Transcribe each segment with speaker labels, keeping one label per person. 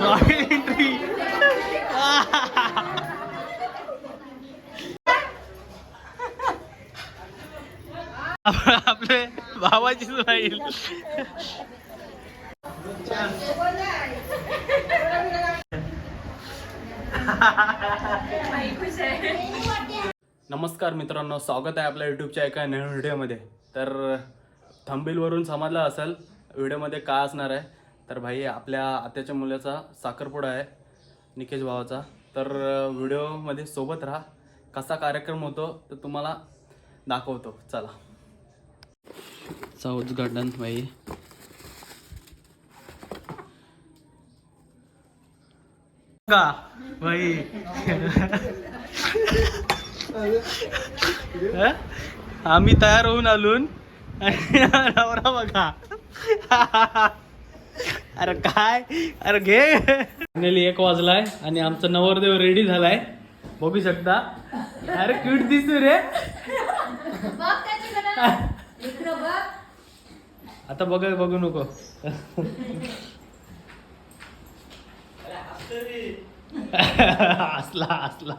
Speaker 1: Royal entry आपले भावाची राहील नमस्कार मित्रांनो स्वागत आहे आपल्या यूट्यूबच्या एका नवीन व्हिडिओमध्ये तर थंबीलवरून समजलं असेल व्हिडिओमध्ये काय असणार आहे. तर भाई आपल्या आत्याच्या मुलाचा साखरपुडा आहे निकेश भावाचा. तर व्हिडिओमध्ये सोबत राहा. कसा कार्यक्रम होतो तर तुम्हाला दाखवतो. चला. साऊथ गार्डन भाई. का भाई? आम्ही तयार होऊन आलून. नवरा बघा. अरे काय? अरे घे. फायनली एक वाजलाय आणि आमचा नवरदेव रेडी झालाय. बघू शकता. अरे क्यूट दिसतो रे. आता बघ बघू नको. असला असला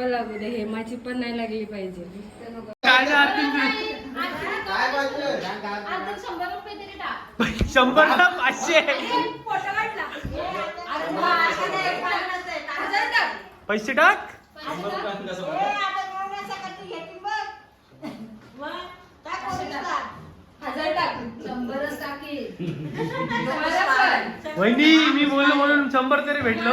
Speaker 2: नको लागू दे हेमाची पण नाही लागली पाहिजे.
Speaker 1: शंभर ना पाचशे? पैसे टाक. वहिनी मी बोललो म्हणून शंभर तरी भेटलो.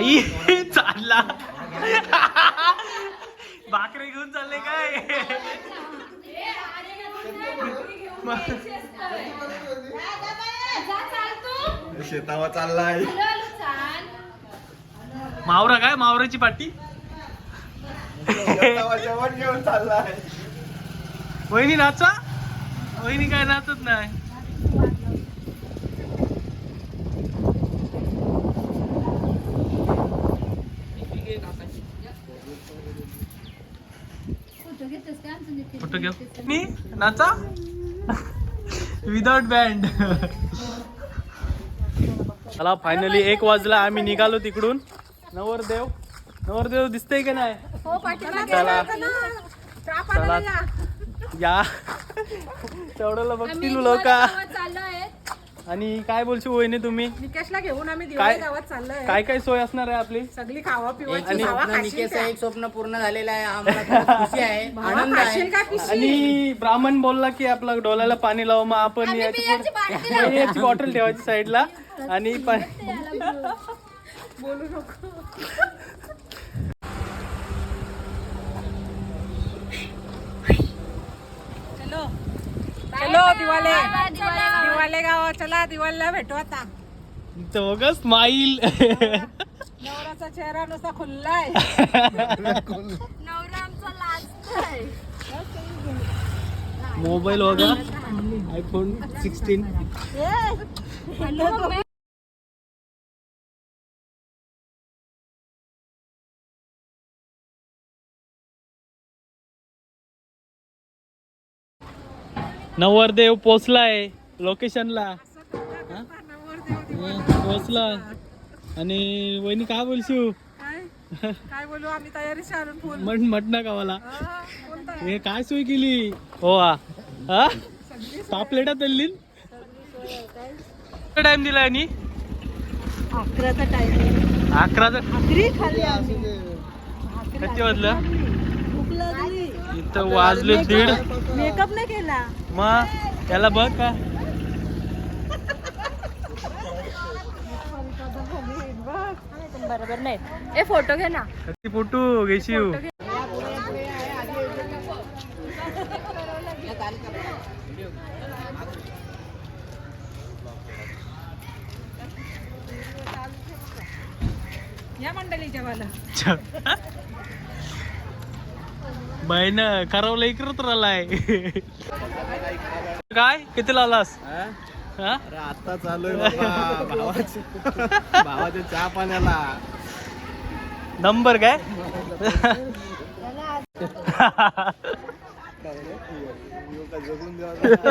Speaker 1: आई चालला भाकरी घेऊन चालले काय?
Speaker 3: शेतावर चाललाय
Speaker 1: मावरा काय? मावराची पाटी.
Speaker 3: जेवण घेऊन चाललाय.
Speaker 1: वहिनी नाचा? वहिनी काय नाचत नाही फोटो घेऊ. मी? नाचा? विदाउट बँड चला फायनली एक वाजला आम्ही निघालो तिकडून. नवरदेव. नवरदेव दिसतंय का नाही? चला. चला या. तेवढ्याला बघतील लोक. आणि काय बोलशी वहिनी तुम्ही?
Speaker 4: निकेशला घेऊन आम्ही
Speaker 1: काय
Speaker 4: दिवाळी गावात चाललोय.
Speaker 1: काय काय सोय असणार आहे आपली?
Speaker 4: सगळी खावा पिवायची
Speaker 1: आणि-
Speaker 4: खावा खाशील
Speaker 5: निकेशचं? एक स्वप्न पूर्ण झालेलं आहे. आम्हाला खूप खुशी आहे.
Speaker 4: भावा
Speaker 5: आनंद आहे.
Speaker 4: खाशील का पिशील?
Speaker 1: आणि ब्राह्मण बोलला की आपला डोल्याला पाणी लाव मग आपण याची पुढे- याची बॉटल ठेवायची साईडला आणि पाणी
Speaker 4: बोलू नको. चलो दिवाले. दिवाले गाव चला दिवाळीला भेटू आता.
Speaker 1: तो बघ स्माईल
Speaker 4: नवराचा चेहरा नुसता खुल्ला आहे
Speaker 1: मोबाईल बघा आयफोन सिक्स्टीन नवरदेव पोचलाय लोकेशनला. पोचला आणि वहिनी काय बोलशील?
Speaker 4: काय? काय बोलू आम्ही आणून फुल.
Speaker 1: मट मटणा गावाला.
Speaker 4: हा.
Speaker 1: हे काय सोय केली? हो हा. हा? सहा प्लेटा तल्ली टाइम दिला आणि
Speaker 4: अकराचा टाइम
Speaker 1: अकराचा? किती वाजलं?
Speaker 4: भूक लागली.
Speaker 1: इथं वाजले दीड.
Speaker 4: मेकअप नाही केला.
Speaker 1: मग त्याला बघ का.
Speaker 2: बरोबर नाही. ए फोटो घे ना.
Speaker 1: फोटो घेशील
Speaker 4: या मंडळीच्या वाला.
Speaker 1: बहीण खरावला इकडत राहिलाय. काय किती लावलास हा
Speaker 3: अरे आता चालू आहे बाबा भावाच्या चहा पाण्याला
Speaker 1: नंबर काय
Speaker 3: यो का जगून द्यावा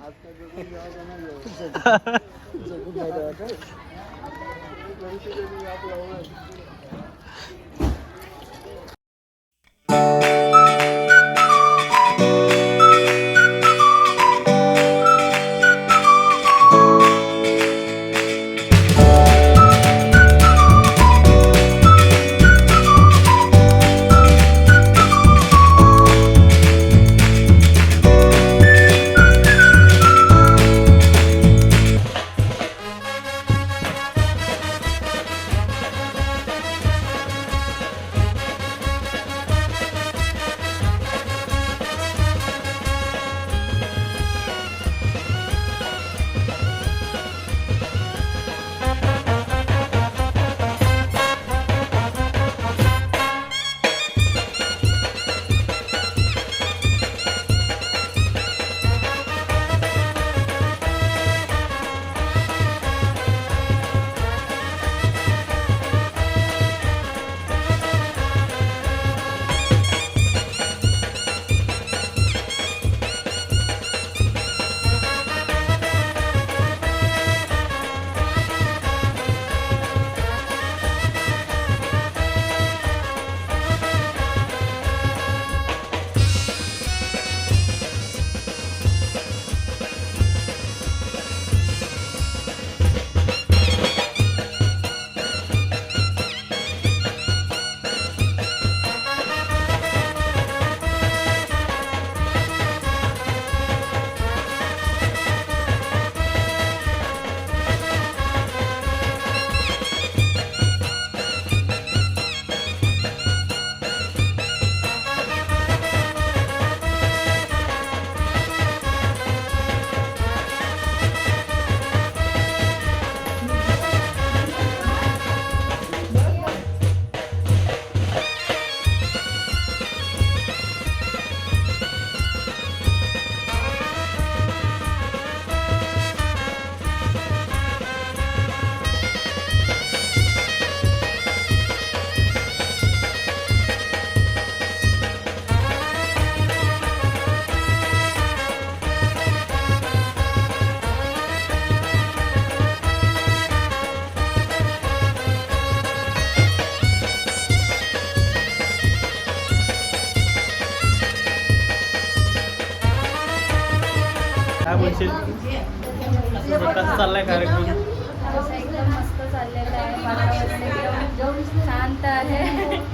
Speaker 3: आज का जगून द्यावा नाही ह्यो. जगून नाही द्यावा का? गणपती देवी आपला ओळख.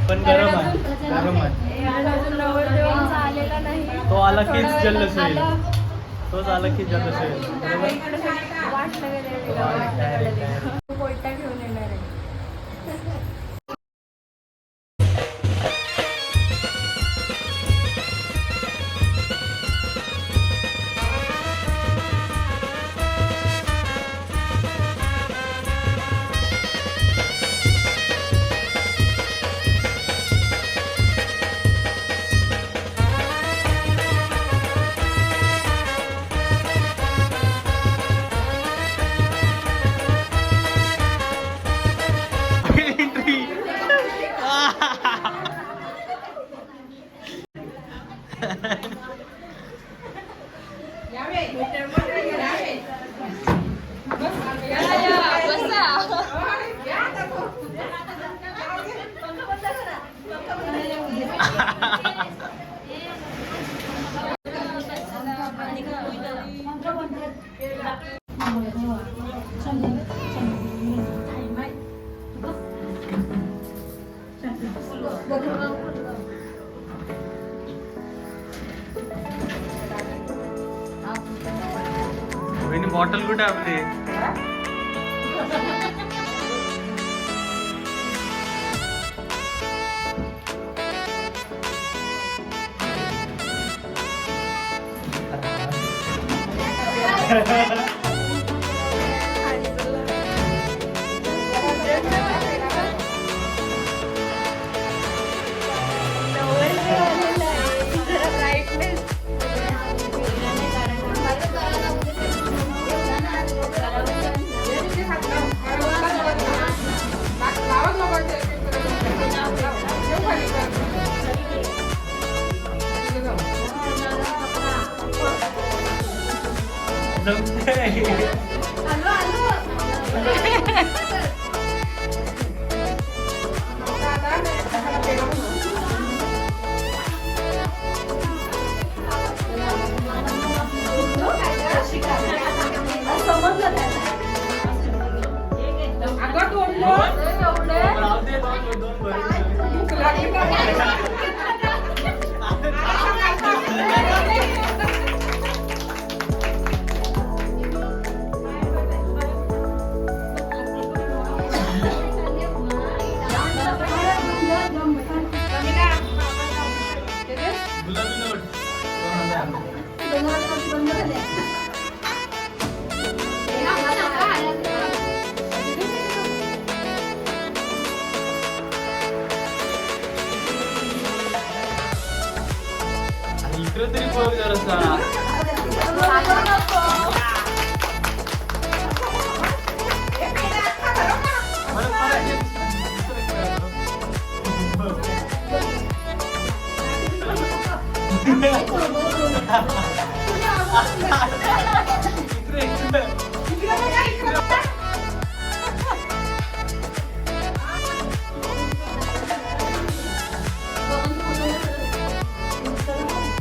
Speaker 1: पण गरम आहे. गरम आहे. तो आला कीच
Speaker 2: आता
Speaker 1: जल्लोष होईल. तोच आला की जल्लोष होईल. Yeah.
Speaker 2: इकडे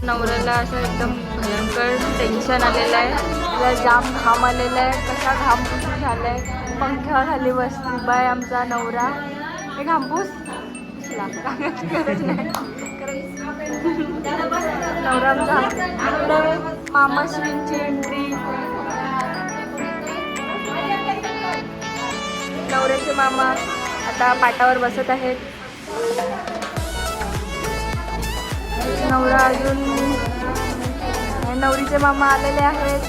Speaker 2: नवऱ्याला असं एकदम भयंकर टेन्शन आलेलं आहे. तिला जाम घाम आलेला आहे. कसा घाम पुसून झालाय? पंख्याखाली बस उभा आहे आमचा नवरा. हे घामपूस गरज नाही. कारण नवरा आमचा इकडे मामाश्रींची एंट्री नवऱ्याचे मामा आता पाटावर बसत आहेत. नवरा अजून नवरीचे मामा आलेले आहेत.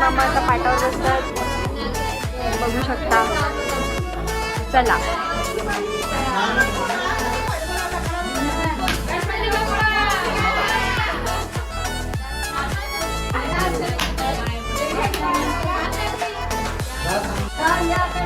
Speaker 2: मामा आता पाटावर बसतात. बघू शकता. चला.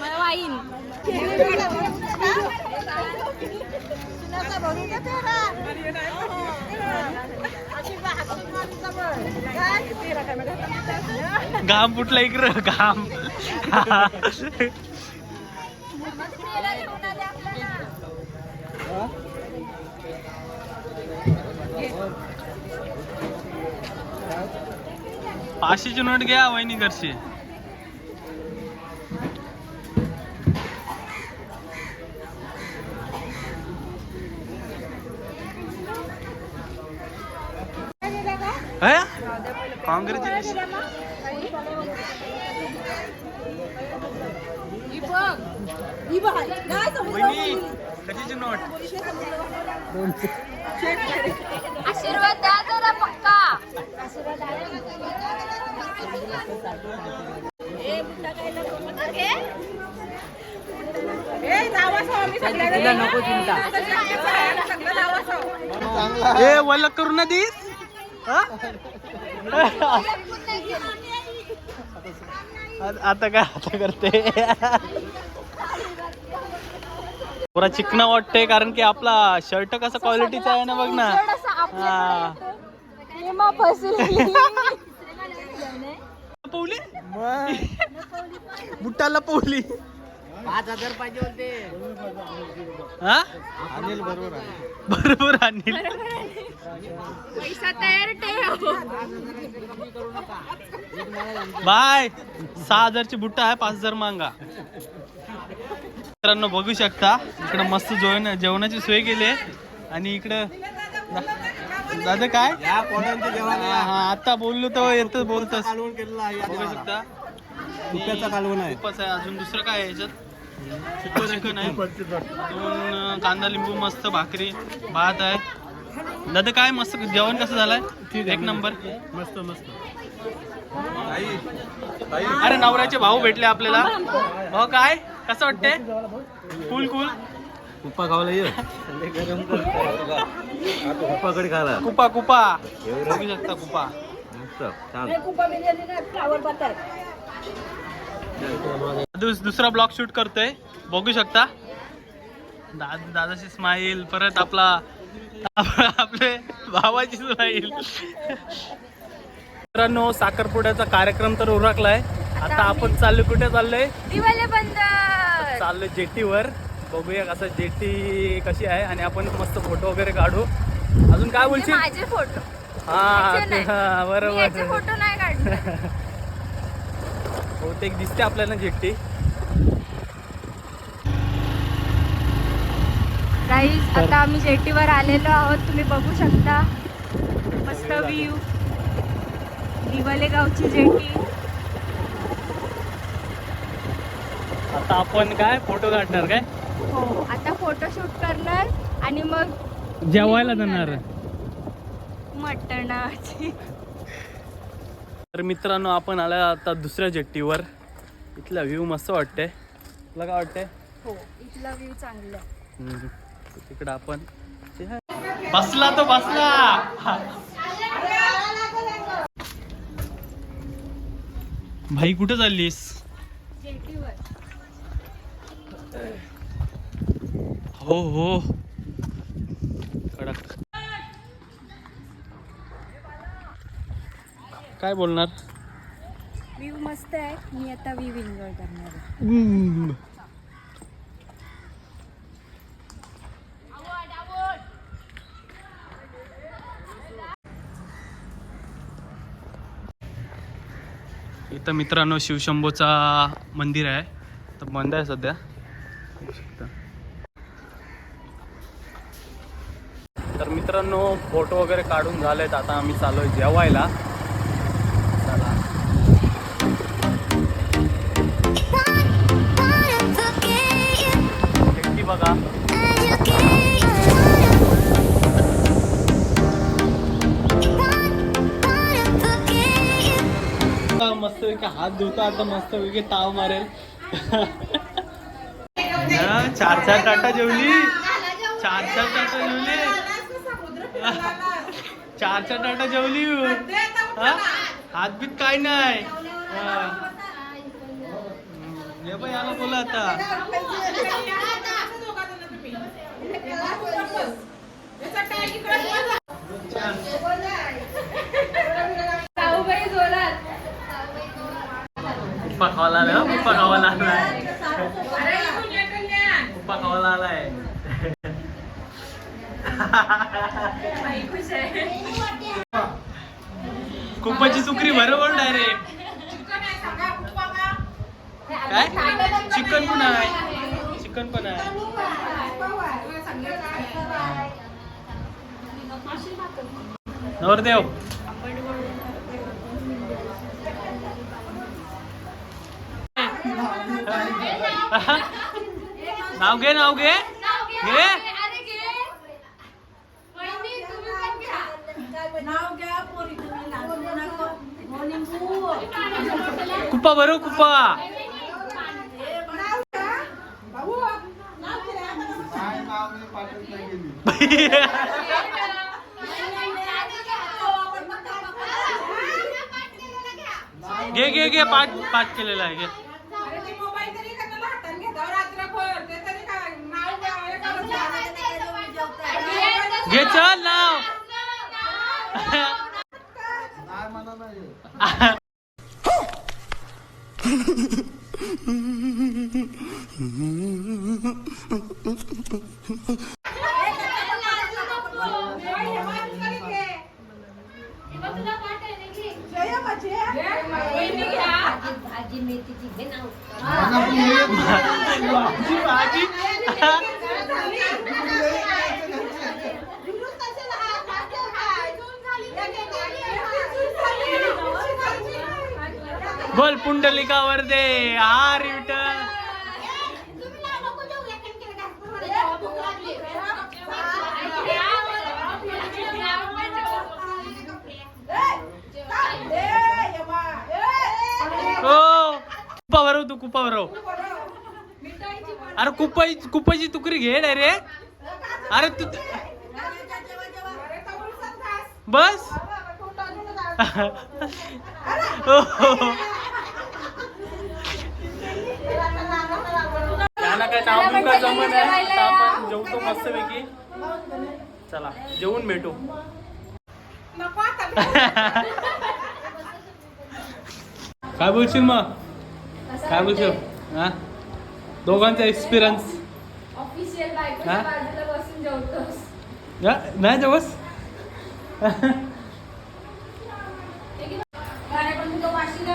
Speaker 1: मला वाईन. घाम फुटला इकडं घाम. पाचशेची नोट घ्या वहिनी घरची कधीची नोट
Speaker 2: आशीर्वाद द्या जरा पक्का.
Speaker 5: तुला नको चिंता
Speaker 1: ए करू ना दिस. आता काय आता करते? पुरा चिकना वाटते कारण की आपला शर्ट कसा क्वालिटीचा आहे ना बघ ना. हा. पवली बुट्टाला पवली
Speaker 5: पाच हजार पाहिजे होते.
Speaker 1: हा?
Speaker 3: अनिल बरोबर आहे.
Speaker 1: बरोबर अनिल.
Speaker 2: पैसा तयार ठेव.
Speaker 1: बाय. सहा हजारची बुट्टा आहे पाच हजार मांगा. मित्रांनो बघू शकता इकडं मस्त जेवण जेवणाची सोय केली आहे. आणि इकडं दादा काय?
Speaker 3: या पोळ्यांचं जेवण
Speaker 1: हा हा, आता बोललो तर येत
Speaker 3: या
Speaker 1: बघू. शकता.
Speaker 3: कालवण आहे.
Speaker 1: खूपच आहे अजून दुसरं काय आहे याच्यात? सुकं चिकन आहे. दोन कांदा लिंबू मस्त भाकरी भात आहे. दादा काय मस्त जेवण कसं झालंय? एक नंबर.
Speaker 3: मस्त मस्त.
Speaker 1: अरे नवऱ्याचे भाऊ भेटले आपल्याला. भाऊ काय? कसं वाटते कुल कुल
Speaker 3: कुप्पा खावला ये. गरम कुप्पाकडे खाला
Speaker 1: कुपा. कुपा बघू शकता कुपा.
Speaker 3: मस्त छान.
Speaker 1: दुस- दुसरा ब्लॉग शूट करतोय. बघू शकता. दा दादाची स्माईल परत आपला आप- आपले भावाची स्माईल मित्रांनो साखरपुड्याचा कार्यक्रम तर उरकलाय. आता आपण चाललोय कुठे चाललोय? चाललोय जेटीवर. बघूया कसं जेटी कशी आहे आणि आपण मस्त फोटो वगैरे काढू. अजून काय
Speaker 2: हे
Speaker 1: बोलशील?
Speaker 2: फोटो
Speaker 1: हा बरोबर. बहुतेक दिसते आपल्याला जेटी.
Speaker 2: गाईज आता आम्ही जेटीवर आलेलो आहोत. तुम्ही बघू शकता. मस्त व्ह्यू दिवाले गावची जेटी.
Speaker 1: आता आपण काय? फोटो काढणार काय?
Speaker 2: हो आता फोटो शूट करणार आणि मग
Speaker 1: जेवायला जाणार.
Speaker 2: मटणाची.
Speaker 1: तर मित्रांनो आपण आला आता दुसऱ्या जेट्टीवर इथला व्ह्यू मस्त वाटते तुला काय वाटते
Speaker 2: हो इथला व्ह्यू चांगला
Speaker 1: तिकडं आपण बसला तो बसला. भाई कुठे चाललीस? हो हो. कडक. काय बोलणार?
Speaker 2: व्ह्यू मस्त आहे. मी आता व्ह्यू एन्जॉय करणार
Speaker 1: तर मित्रांनो शिवशंभोचा मंदिर आहे. तर बंद आहे सध्या. तर मित्रांनो फोटो वगैरे काढून झालेत. आता आम्ही चालू जेवायला. हात धुता आता मस्त पैकी ताव मारेल. हा, चार चार टाटा जेवली. चार चार टाटा जेवली. चार चार टाटा जेवली. हा? हात बीत काय नाही. हा. हम्म, ये बाई आला बोला आता. उप्पा खावाला आलाय हं, उप्पा खावाला आलाय उप्पा खावाला आलाय
Speaker 2: आहे
Speaker 1: कुप्पाची सुकरी बरोबर डायरेक्ट काय चिकन पण आहे चिकन पण आहे नवरदेव नाव घे. नाव घे. घे कुप्पा बरो कुप्पा घे घे घे. पाठ पाठ केलेला आहे घे. घे चल नाव पुंडलिकावर दे. हार विठ्ठल हो कुपावर तू कुपावर अरे कुपाई कुपाची तुकरी घे डायरेक्ट अरे तू बस. काय नाव बिव काय जमत आहे? आता आपण जेवतो मस्तपैकी. चला जेवून भेटू. काय बोलशील मग? काय बोलशील? हा? दोघांचा एक्सपिरियन्स हा? नाही जेवस?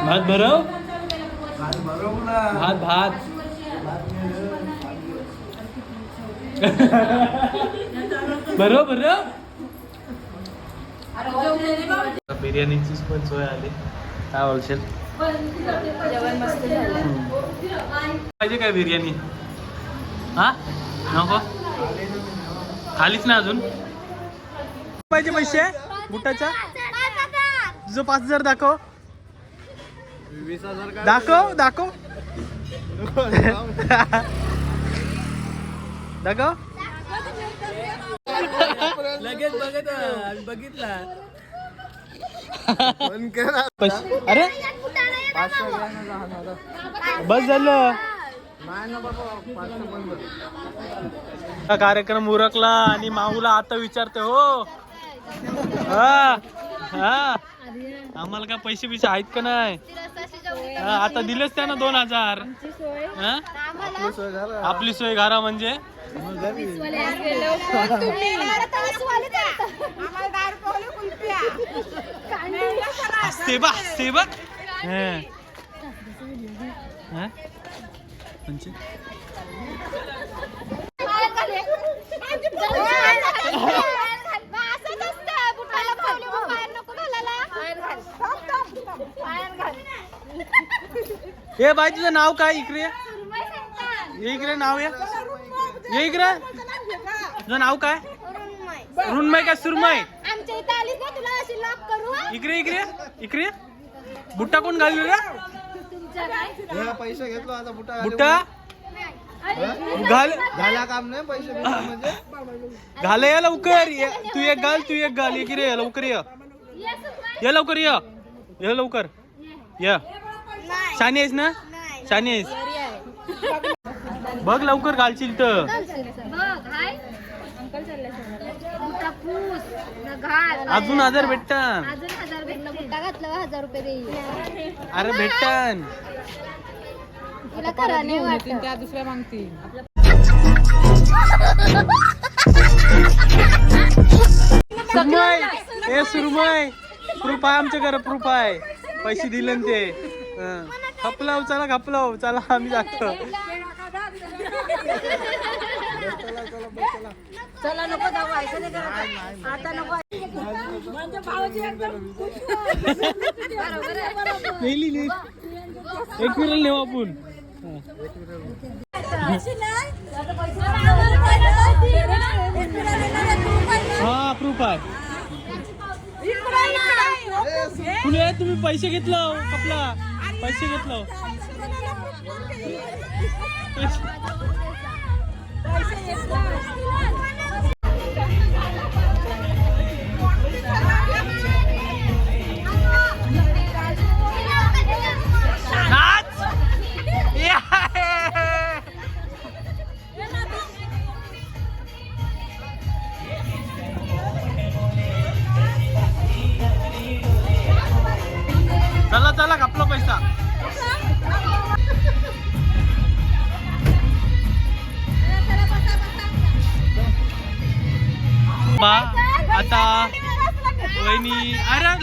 Speaker 1: भात भरव? भात भात बरं बरं बिर्याणीची पण सोय आली. काय बोलशील?
Speaker 2: जेवण मस्त झालं.
Speaker 1: पाहिजे काय बिर्याणी? हा? नको? खालीच ना अजून? पाहिजे पैसे? बुटाच्या तुझं पाच हजार दाखव.
Speaker 3: वीस हजार काय
Speaker 1: दाखव दाखव. दाखव. लगेच बघत बघितला.
Speaker 3: पण करा
Speaker 1: पैसे. अरे.
Speaker 3: पाचशे.
Speaker 1: बस झालं.
Speaker 3: नाही ना बाबा पाचशे पण बरं.
Speaker 1: हा कार्यक्रम उरकला आणि माऊला आता विचारते हो. हा हा. आम्हाला काय पैसे बिसे आहेत का नाही हा, आता दिलेच त्यानं दोन हजार हा?
Speaker 3: आपली सोय
Speaker 1: घरा म्हणजे. हसते बा हसते बघ हा. हा? म्हणजे? ए बाई तुझं नाव काय इकडे? ये. इकडे नाव ये. ये इकडे. तुझं नाव काय? रुन्मय काय सुरमय
Speaker 2: आमच्या इथे आलीस ना तुला अशी लॉक करू
Speaker 1: इकडे इकडे इकडे. बुट्टा कोण घालू रे
Speaker 3: हे पैसे घेतलो आता बुटा घाली.
Speaker 1: बुट्टा? घाल.
Speaker 3: झाला काम नाही पैसे घेतले म्हणजे.
Speaker 1: घाल या लवकर. ये. तू एक घाल तू एक घाल. इकडे लवकर ये. ये लवकर ये. ये लवकर. ये. शानी आहेस ना? शानी आहेस. बघ लवकर घालशील तर. अजून हजार भेटतात.
Speaker 2: अजून हजार भेटलं बुट्टा घातलं हजार रुपये देईल.
Speaker 1: अरे
Speaker 2: वाटत.
Speaker 4: त्या दुसऱ्या मागतील.
Speaker 1: सुरमय. ए सुरमय. प्रूफ आहे आमच्या घरात प्रूफ आहे. पैसे दिले ते. हं. खपलाव चला खपलाव चला आम्ही जातो.
Speaker 4: चला नको जाऊ ऐका नाही करत. आता नको. भावाची एकदम
Speaker 1: नेली नेली एक विरल नेऊ आपण. हा प्रूफ आहे. कुणी तुम्ही पैसे घेतलं कपला. पैसे घेतलं पैसे- नाच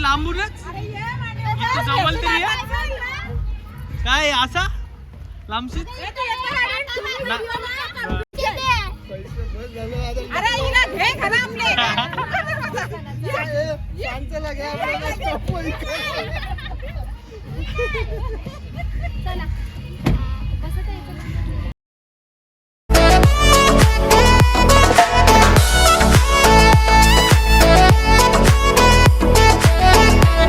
Speaker 1: लांबूनच? जवळ तरी. काय असा लांबशी?
Speaker 3: पैसे